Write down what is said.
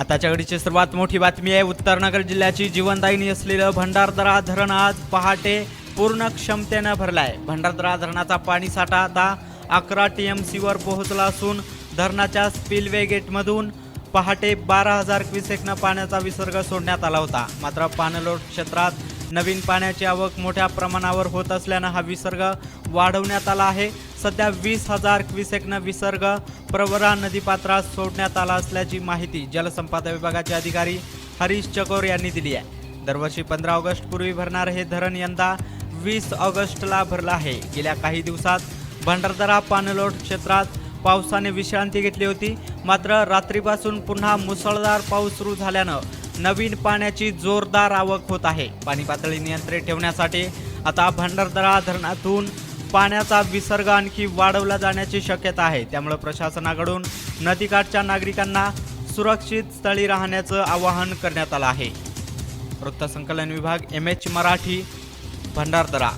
आताच्या घडीची सर्वात मोठी बातमी आहे उत्तरनगर जिल्ह्याची जीवनदायिनी असलेलं भंडारदरा धरण आज पहाटे पूर्ण क्षमतेनं भरलं आहे भंडारदरा धरणाचा पाणीसाठा आता अकरा टी एम सीवर पोहोचला असून धरणाच्या स्पिलवे गेटमधून पहाटे बारा हजार क्युसेकनं पाण्याचा विसर्ग सोडण्यात आला होता. मात्र पाणलोट क्षेत्रात नवीन पाण्याची आवक मोठ्या प्रमाणावर होत असल्यानं हा विसर्ग वाढवण्यात आला आहे. सध्या वीस हजार क्विसेकनं विसर्ग प्रवरा नदीपात्रात सोडण्यात आला असल्याची माहिती जलसंपदा विभागाचे अधिकारी हरीश चकोर यांनी दिली आहे. दरवर्षी पंधरा ऑगस्ट पूर्वी भरणारे हे धरण यंदा वीस ऑगस्टला भरलं आहे. गेल्या काही दिवसात भंडारदरा पाणलोट क्षेत्रात पावसाने विश्रांती घेतली होती. मात्र रात्रीपासून पुन्हा मुसळधार पाऊस सुरू झाल्यानं नवीन पाण्याची जोरदार आवक होत आहे. पाणी पातळी नियंत्रित ठेवण्यासाठी आता भंडारदरा धरणातून पाण्याचा विसर्ग आणखी वाढवला जाण्याची शक्यता आहे. त्यामुळे प्रशासनाकडून नदीकाठच्या नागरिकांना सुरक्षित स्थळी राहण्याचं आवाहन करण्यात आलं आहे. वृत्तसंकलन विभाग एम एच मराठी भंडारदरा.